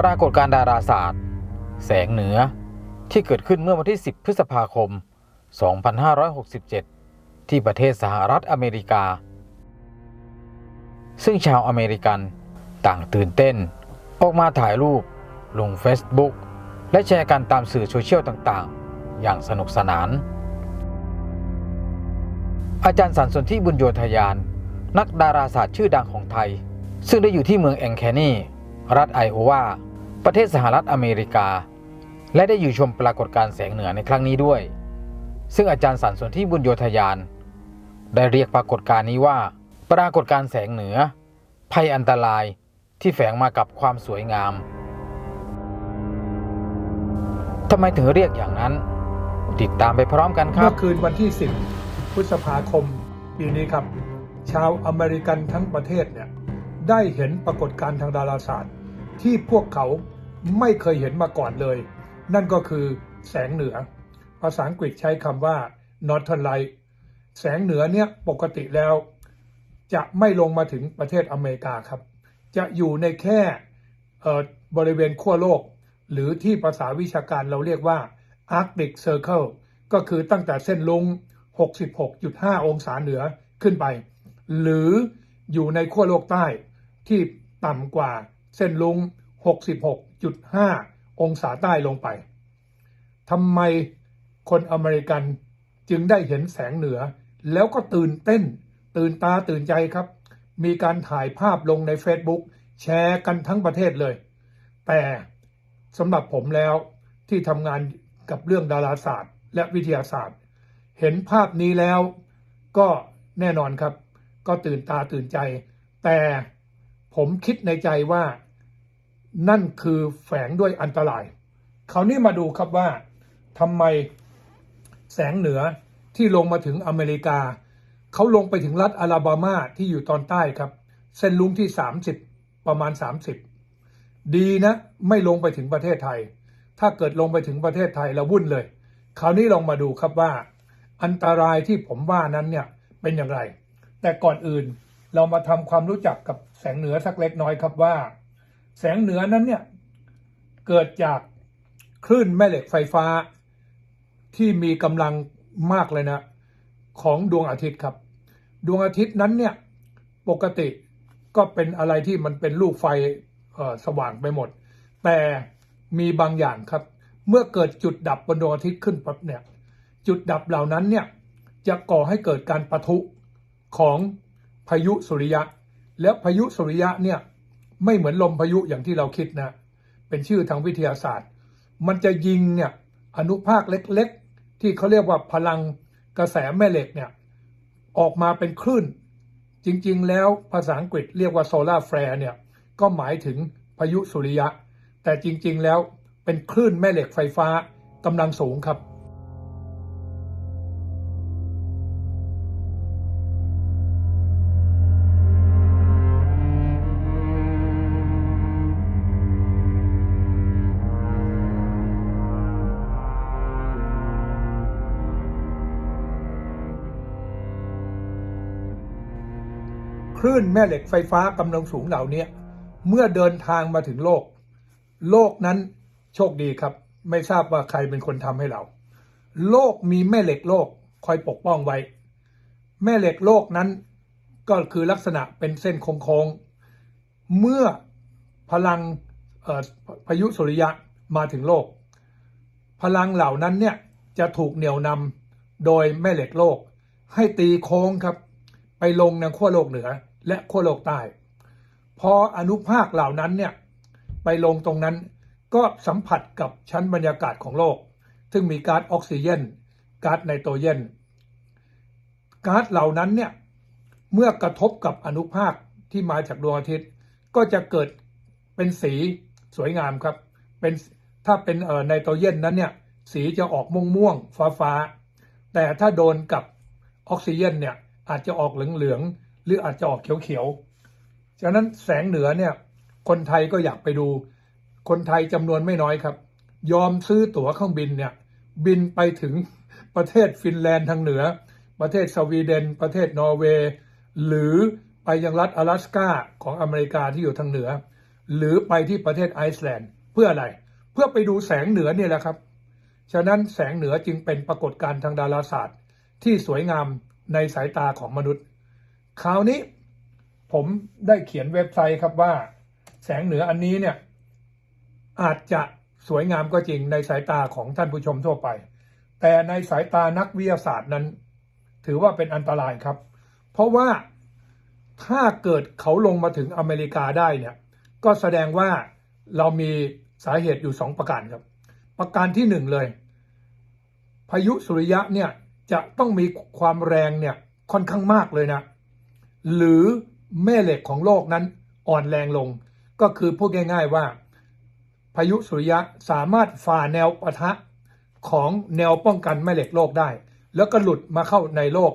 ปรากฏการดาราศาสตร์ แสงเหนือที่เกิดขึ้นเมื่อวันที่ 10 พฤษภาคม 2567 ที่ประเทศสหรัฐอเมริกา ซึ่งชาวอเมริกันต่างตื่นเต้น ออกมาถ่ายรูป ลง Facebook และแชร์กันตามสื่อโซเชียลต่างๆ อย่างสนุกสนาน อาจารย์สันสนที่บุญโยธยาน นักดาราศาสตร์ชื่อดังของไทย ซึ่งได้อยู่ที่เมืองแองแคนีรัฐไอโอวา ประเทศสหรัฐอเมริกา และได้อยู่ชมปรากฏการณ์แสงเหนือในครั้งนี้ด้วย ซึ่งอาจารย์สันสนที่บุญโยธยาน ได้เรียกปรากฏการณ์นี้ว่า ปรากฏการณ์แสงเหนือ ภัยอันตรายที่แฝงมากับความสวยงามทำไมถึงเรียกอย่างนั้น ติดตามไปพร้อมกันครับ เมื่อคืนวันที่ 10 พฤษภาคม ปีนี้ครับ ชาวอเมริกันทั้งประเทศเนี่ยได้เห็นปรากฏการณ์ทางดาราศาสตร์ ที่พวกเขาไม่เคยเห็นมาก่อนเลย นั่นก็คือแสงเหนือ ภาษาอังกฤษใช้คำว่า Northern Light แสงเหนือเนี่ยปกติแล้ว จะไม่ลงมาถึงประเทศอเมริกาครับ จะอยู่ในแค่บริเวณขั้วโลก หรือที่ภาษาวิชาการเราเรียกว่า Arctic Circle ก็คือตั้งแต่เส้นลุง 66.5 องศาเหนือขึ้นไป หรืออยู่ในขั้วโลกใต้ที่ต่ำกว่า เส้นลุง 66.5 องศาใต้ลงไปทำไมคนอเมริกันจึงได้เห็นแสงเหนือ แล้วก็ตื่นเต้น ตื่นตาตื่นใจครับ มีการถ่ายภาพลงใน Facebook แชร์กันทั้งประเทศเลย แต่สำหรับผมแล้วที่ทำงานกับเรื่องดาราศาสตร์ และวิทยาศาสตร์ เห็นภาพนี้แล้วก็แน่นอนครับ ก็ตื่นตาตื่นใจ แต่ ผมคิดในใจว่านั่นคือแฝงด้วยอันตราย คราวนี้มาดูครับว่าทำไมแสงเหนือที่ลงมาถึงอเมริกา เขาลงไปถึงรัฐอลาบามาที่อยู่ตอนใต้ครับ เส้นลุงที่ 30 ประมาณ 30 ดีนะ ไม่ลงไปถึงประเทศไทย ถ้าเกิดลงไปถึงประเทศไทยเราวุ่นเลย คราวนี้ลองมาดูครับว่า อันตรายที่ผมว่านั้นเนี่ยเป็นอย่างไร แต่ก่อนอื่นเรามาทำความรู้จักกับ แสงเหนือสักเล็กน้อยครับว่า แสงเหนือนั้นเนี่ยเกิดจากคลื่นแม่เหล็กไฟฟ้า ที่มีกำลังมากเลยนะของดวงอาทิตย์ครับ ดวงอาทิตย์นั้นเนี่ยปกติก็เป็นอะไรที่มันเป็นลูกไฟสว่างไปหมด แต่มีบางอย่างครับ เมื่อเกิดจุดดับบนดวงอาทิตย์ขึ้นปั๊บเนี่ยจุดดับเหล่านั้นเนี่ยจะก่อให้เกิดการปะทุของพายุสุริยะ แล้วพายุสุริยะเนี่ยไม่เหมือนลมพายุอย่างที่เราคิดนะ เป็นชื่อทางวิทยาศาสตร์ มันจะยิงเนี่ยอนุภาคเล็กๆ ที่เขาเรียกว่าพลังกระแสแม่เหล็กเนี่ยออกมาเป็นคลื่น จริงๆ แล้วภาษาอังกฤษเรียกว่าโซลาร์แฟร์เนี่ยก็หมายถึงพายุสุริยะ แต่จริงๆ แล้วเป็นคลื่นแม่เหล็กไฟฟ้ากำลังสูงครับ คลื่นแม่เหล็กไฟฟ้ากำลังสูงเหล่านี้เมื่อเดินทางมาถึงโลก โลกนั้นโชคดีครับ ไม่ทราบว่าใครเป็นคนทำให้เรา โลกมีแม่เหล็กโลกคอยปกป้องไว้ แม่เหล็กโลกนั้นก็คือลักษณะเป็นเส้นโค้งๆเมื่อพลังพายุสุริยะมาถึงโลก พลังเหล่านั้นเนี่ยจะถูกเหนี่ยวนำโดยแม่เหล็กโลก ให้ตีโค้งครับ ไปลงในขั้วโลกเหนือ และขั้วโลกใต้ พออนุภาคเหล่านั้นเนี่ยไปลงตรงนั้นก็สัมผัสกับชั้นบรรยากาศของโลก ซึ่งมีก๊าซออกซิเจนก๊าซไนโตรเจนก๊าซเหล่านั้นเนี่ยเมื่อกระทบกับอนุภาคที่มาจากดวงอาทิตย์ ก็จะเกิดเป็นสีสวยงามครับ เป็นถ้าเป็นเอ่อไนโตรเจนนั้นเนี่ยสีจะออกม่วงม่วงฟ้าฟ้าๆแต่ถ้าโดนกับออกซิเจนเนี่ยอาจจะออกเหลืองๆห หรืออาจจะออกเขียวๆฉะนั้นแสงเหนือเนี่ยคนไทยก็อยากไปดู คนไทยจำนวนไม่น้อยครับ ยอมซื้อตั๋วเครื่องบินเนี่ยบินไปถึงประเทศฟินแลนด์ทางเหนือ ประเทศสวีเดน ประเทศนอร์เวย์ หรือไปยังรัฐ阿拉สกาของอเมริกาที่อยู่ทางเหนือ หรือไปที่ประเทศไอซ์แลนด์เพื่ออะไร เพื่อไปดูแสงเหนือเนี่ยแหละครับ ฉะนั้นแสงเหนือจึงเป็นปรากฏการณ์ทางดาราศาสตร์ ที่สวยงามในสายตาของมนุษย์ คราวนี้ผมได้เขียนเว็บไซต์ครับว่า แสงเหนืออันนี้เนี่ย อาจจะสวยงามก็จริงในสายตาของท่านผู้ชมทั่วไป แต่ในสายตานักวิทยาศาสตร์นั้น ถือว่าเป็นอันตรายครับ เพราะว่าถ้าเกิดเขาลงมาถึงอเมริกาได้เนี่ย ก็แสดงว่าเรามีสาเหตุอยู่สองประการครับ ประการที่หนึ่งเลย พายุสุริยะเนี่ยจะต้องมีความแรงเนี่ยค่อนข้างมากเลยนะ หรือแม่เหล็กของโลกนั้นอ่อนแรงลง ก็คือพูดง่าย ๆว่า พายุสุริยะสามารถฝ่าแนวปะทะของแนวป้องกันแม่เหล็กโลกได้ แล้วก็หลุดมาเข้าในโลก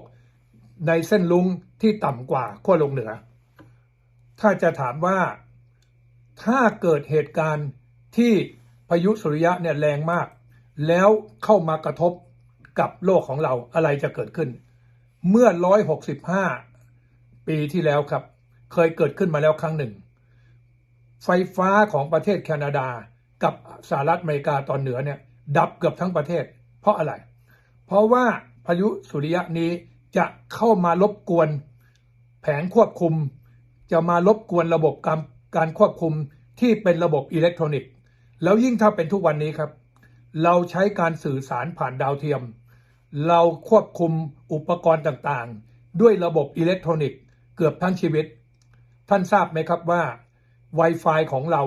ในเส้นลุงที่ต่ำกว่าขั้วโลกเหนือ ถ้าจะถามว่าถ้าเกิดเหตุการณ์ที่พายุสุริยะเนี่ยแรงมาก แล้วเข้ามากระทบกับโลกของเราอะไรจะเกิดขึ้น เมื่อ 165 ปีที่แล้วครับ เคยเกิดขึ้นมาแล้วครั้งหนึ่ง ไฟฟ้าของประเทศแคนาดากับสหรัฐอเมริกาตอนเหนือเนี่ยดับเกือบทั้งประเทศ เพราะอะไร เพราะว่าพายุสุริยะนี้จะเข้ามารบกวนแผงควบคุม จะมารบกวนระบบการการควบคุมที่เป็นระบบอิเล็กทรอนิกส์ แล้วยิ่งถ้าเป็นทุกวันนี้ครับ เราใช้การสื่อสารผ่านดาวเทียม เราควบคุมอุปกรณ์ต่างๆ ด้วยระบบอิเล็กทรอนิกส์ เกือบทั้งชีวิต ท่านทราบไหมครับว่า Wi-Fi ของเรา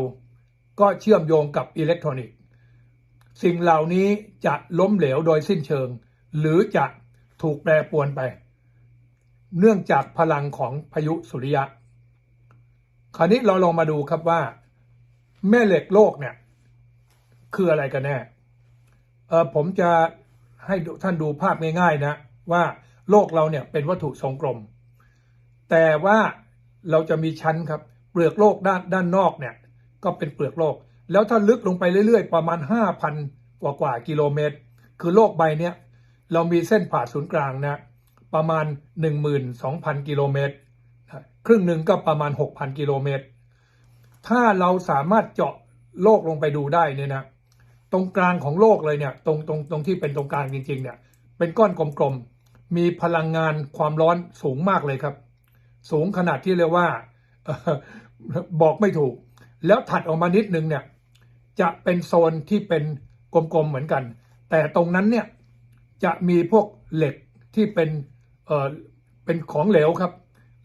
ก็เชื่อมโยงกับอิเล็กทรอนิกส์ สิ่งเหล่านี้จะล้มเหลวโดยสิ้นเชิง หรือจะถูกแปรปรวนไป เนื่องจากพลังของพายุสุริยะ คราวนี้เราลองมาดูครับว่า แม่เหล็กโลกเนี่ย คืออะไรกันแน่เออผมจะให้ท่านดูภาพง่ายๆนะ ว่าโลกเราเนี่ยเป็นวัตถุทรงกลม แต่ว่าเราจะมีชั้นครับ เปลือกโลกด้านด้านนอกเนี่ย ก็เป็นเปลือกโลก แล้วถ้าลึกลงไปเรื่อยๆ ประมาณ 5,000 กว่ากว่ากิโลเมตร คือโลกใบเนี้ยเรามีเส้นผ่าศูนย์กลางนะประมาณ 12,000 กิโลเมตร ครึ่งหนึ่งก็ประมาณ 6,000 กิโลเมตร ถ้าเราสามารถเจาะโลกลงไปดูได้เนี่ยนะตรงกลางของโลกเลยเนี่ยตรงตรงตรงที่เป็นตรงกลางจริงๆเนี่ยเป็นก้อนกลมๆมีพลังงานความร้อนสูงมากเลยครับ สูงขนาดที่เรียกว่าบอกไม่ถูก แล้วถัดออกมานิดนึงเนี่ย จะเป็นโซนที่เป็นกลมๆเหมือนกัน แต่ตรงนั้นเนี่ยจะมีพวกเหล็กที่เป็นเออเป็นของเหลวครับ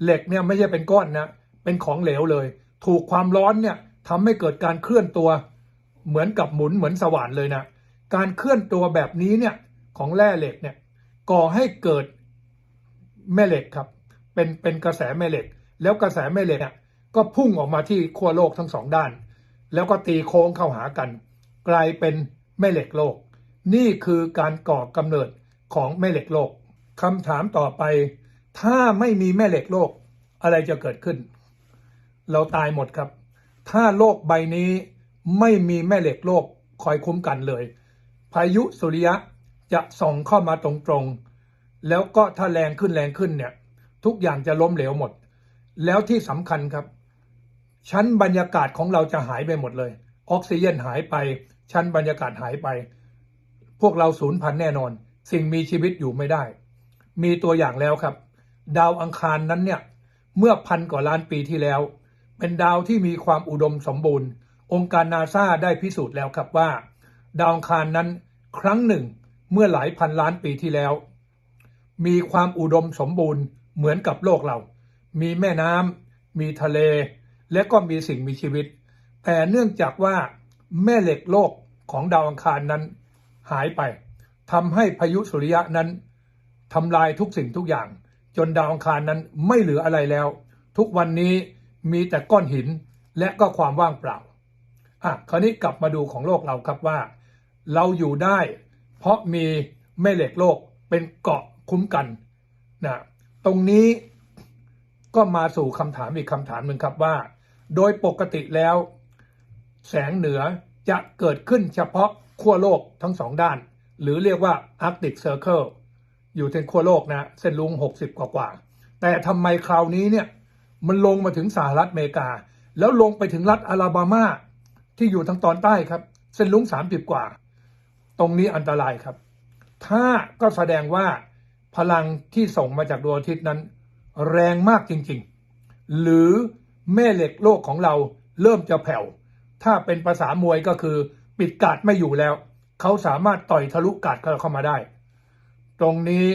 เหล็กเนี่ยไม่ใช่เป็นก้อนนะเป็นของเหลวเลย ถูกความร้อนเนี่ยทำให้เกิดการเคลื่อนตัวเหมือนกับหมุนเหมือนสว่านเลยนะการเคลื่อนตัวแบบนี้เนี่ยของแร่เหล็กเนี่ยก่อให้เกิดแม่เหล็กครับ เป็นเป็นกระแสแม่เหล็ก แล้วกระแสแม่เหล็กเนี่ยก็พุ่งออกมาที่ขั้วโลกทั้งสองด้าน แล้วก็ตีโค้งเข้าหากัน กลายเป็นแม่เหล็กโลก นี่คือการก่อกำเนิดของแม่เหล็กโลกคำถามต่อไป ถ้าไม่มีแม่เหล็กโลกอะไรจะเกิดขึ้น เราตายหมดครับ ถ้าโลกใบนี้ไม่มีแม่เหล็กโลกคอยคุ้มกันเลย พายุสุริยะจะส่องเข้ามาตรงๆ แล้วก็ถ้าแรงขึ้นแรงขึ้นเนี่ย ทุกอย่างจะล้มเหลวหมด แล้วที่สำคัญครับ ชั้นบรรยากาศของเราจะหายไปหมดเลย ออกซิเจนหายไป ชั้นบรรยากาศหายไป พวกเราสูญพันธุ์แน่นอน สิ่งมีชีวิตอยู่ไม่ได้ มีตัวอย่างแล้วครับ ดาวอังคารนั้นเนี่ย เมื่อพันกว่าล้านปีที่แล้ว เป็นดาวที่มีความอุดมสมบูรณ์ องค์การนาซาได้พิสูจน์แล้วครับว่า ดาวอังคารนั้นครั้งหนึ่งเมื่อหลายพันล้านปีที่แล้ว มีความอุดมสมบูรณ์ เหมือนกับโลกเรา มีแม่น้ำมีทะเล และก็มีสิ่งมีชีวิต แต่เนื่องจากว่าแม่เหล็กโลกของดาวอังคารนั้นหายไปทำให้พายุสุริยะนั้นทำลายทุกสิ่งทุกอย่าง จนดาวอังคารนั้นไม่เหลืออะไรแล้ว ทุกวันนี้มีแต่ก้อนหินและก็ความว่างเปล่าอะคราวนี้กลับมาดูของโลกเราครับว่า เราอยู่ได้ เพราะมีแม่เหล็กโลกเป็นเกาะคุ้มกันนะ ตรงนี้ก็มาสู่คำถามอีกคำถามหนึ่งครับว่า โดยปกติแล้ว แสงเหนือจะเกิดขึ้นเฉพาะขั้วโลกทั้งสองด้าน หรือเรียกว่า Arctic Circle อยู่ที่ขั้วโลกนะ เส้นลุง 60 กว่ากว่า แต่ทำไมคราวนี้เนี่ย มันลงมาถึงสหรัฐอเมริกา แล้วลงไปถึงรัฐอลาบามา ที่อยู่ทางตอนใต้ครับ เส้นลุงสามสิบกว่า ตรงนี้อันตรายครับ ถ้าก็แสดงว่า พลังที่ส่งมาจากดวงอาทิตย์นั้น แรงมากจริงๆ หรือแม่เหล็กโลกของเราเริ่มจะแผ่ว ถ้าเป็นภาษามวยก็คือปิดกาดไม่อยู่แล้ว เขาสามารถต่อยทะลุกาดเข้ามาได้ ตรงนี้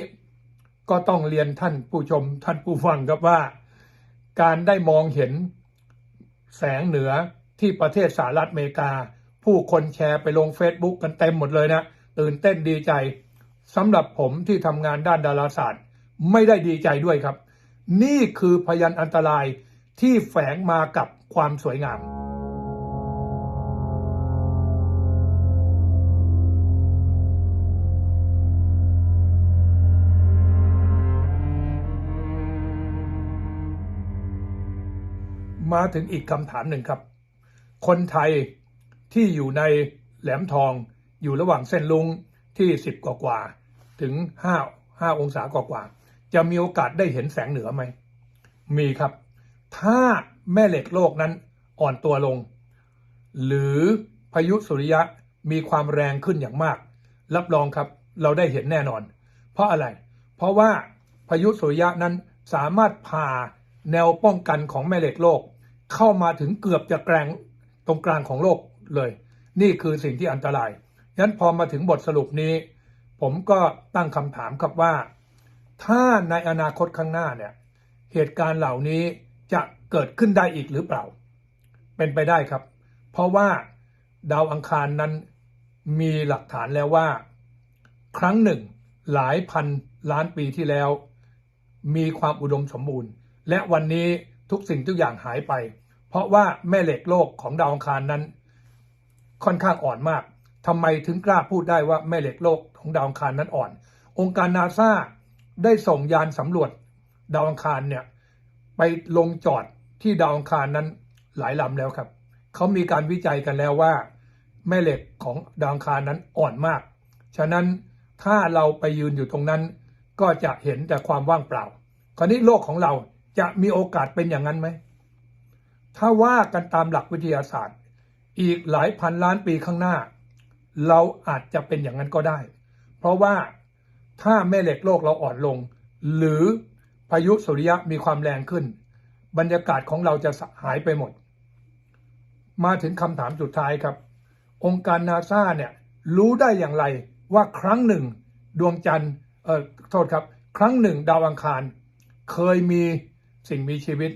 ก็ต้องเรียนท่านผู้ชมท่านผู้ฟังครับว่า การได้มองเห็นแสงเหนือที่ประเทศสหรัฐอเมริกา ผู้คนแชร์ไปลง Facebook กันเต็มหมดเลยนะ ตื่นเต้นดีใจ สำหรับผมที่ทำงานด้านดาราศาสตร์ ไม่ได้ดีใจด้วยครับ นี่คือพยันอันตรายที่แฝงมากับความสวยงาม มาถึงอีกคำถามหนึ่งครับ คนไทยที่อยู่ในแหลมทองอยู่ระหว่างเส้นลุง ที่สิบกว่ากว่าถึงห้าห้าองศากว่ากว่าจะมีโอกาสได้เห็นแสงเหนือไหม มีครับ ถ้าแม่เหล็กโลกนั้นอ่อนตัวลง หรือพายุสุริยะมีความแรงขึ้นอย่างมาก รับรองครับ เราได้เห็นแน่นอน เพราะอะไร เพราะว่าพายุสุริยะนั้นสามารถผ่าแนวป้องกันของแม่เหล็กโลก เข้ามาถึงเกือบจะแกลงตรงกลางของโลกเลย นี่คือสิ่งที่อันตราย ฉะนั้นพอมาถึงบทสรุปนี้ ผมก็ตั้งคำถามครับว่า ถ้าในอนาคตข้างหน้าเนี่ยเหตุการณ์เหล่านี้จะเกิดขึ้นได้อีกหรือเปล่า เป็นไปได้ครับ เพราะว่าดาวอังคารนั้นมีหลักฐานแล้วว่า ครั้งหนึ่งหลายพันล้านปีที่แล้ว มีความอุดมสมบูรณ์ และวันนี้ทุกสิ่งทุกอย่างหายไป เพราะว่าแม่เหล็กโลกของดาวอังคารนั้น ค่อนข้างอ่อนมาก ทำไมถึงกล้าพูดได้ว่าแม่เหล็กโลกของดาวอังคารนั้นอ่อน องค์การนาซาได้ส่งยานสำรวจดาวอังคารเนี่ยไปลงจอดที่ดาวอังคารนั้นหลายลำแล้วครับเขามีการวิจัยกันแล้วว่า แม่เหล็กของดาวอังคารนั้นอ่อนมาก ฉะนั้นถ้าเราไปยืนอยู่ตรงนั้น ก็จะเห็นแต่ความว่างเปล่า คราวนี้โลกของเราจะมีโอกาสเป็นอย่างนั้นไหม ถ้าว่ากันตามหลักวิทยาศาสตร์ อีกหลายพันล้านปีข้างหน้า เราอาจจะเป็นอย่างนั้นก็ได้ เพราะว่าถ้าแม่เหล็กโลกเราอ่อนลง หรือพายุสุริยะมีความแรงขึ้น บรรยากาศของเราจะหายไปหมด มาถึงคำถามสุดท้ายครับ องค์การนาซาเนี่ยรู้ได้อย่างไรว่าครั้งหนึ่งดวงจันทร์เออโทษครับ ครั้งหนึ่งดาวอังคาร เคยมีสิ่งมีชีวิต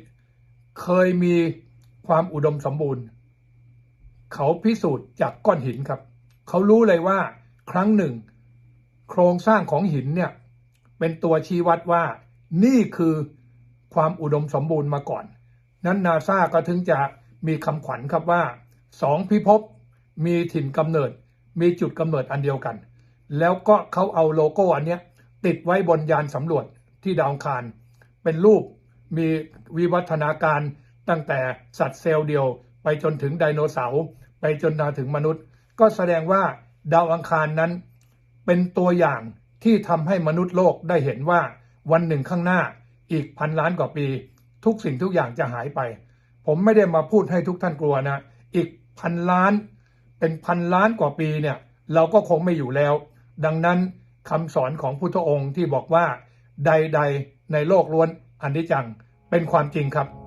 เคยมีความอุดมสมบูรณ์ เขาพิสูจน์จากก้อนหินครับ เขารู้เลยว่าครั้งหนึ่ง โครงสร้างของหินเนี่ย เป็นตัวชี้วัดว่านี่คือความอุดมสมบูรณ์มาก่อน นั้นนาซาก็ถึงจะมีคำขวัญครับว่าสองพิภพมีถิ่นกำเนิด มีจุดกำเนิดอันเดียวกัน แล้วก็เขาเอาโลโก้อันเนี้ยติดไว้บนยานสำรวจที่ดาวคาร เป็นรูปมีวิวัฒนาการตั้งแต่สัตว์เซลล์เดียว ไปจนถึงไดโนเสาร์ไปจนมาถึงมนุษย์ ก็แสดงว่าดาวอังคารนั้น เป็นตัวอย่างที่ทำให้มนุษย์โลกได้เห็นว่าวันหนึ่งข้างหน้าอีกพันล้านกว่าปี ทุกสิ่งทุกอย่างจะหายไป ผมไม่ได้มาพูดให้ทุกท่านกลัวนะ อีกพันล้าน เป็นพันล้านกว่าปีเนี่ยเราก็คงไม่อยู่แล้ว ดังนั้นคำสอนของพุทธองค์ที่บอกว่า ใด ๆ ในโลกล้วนอันนี้จังเป็นความจริงครับ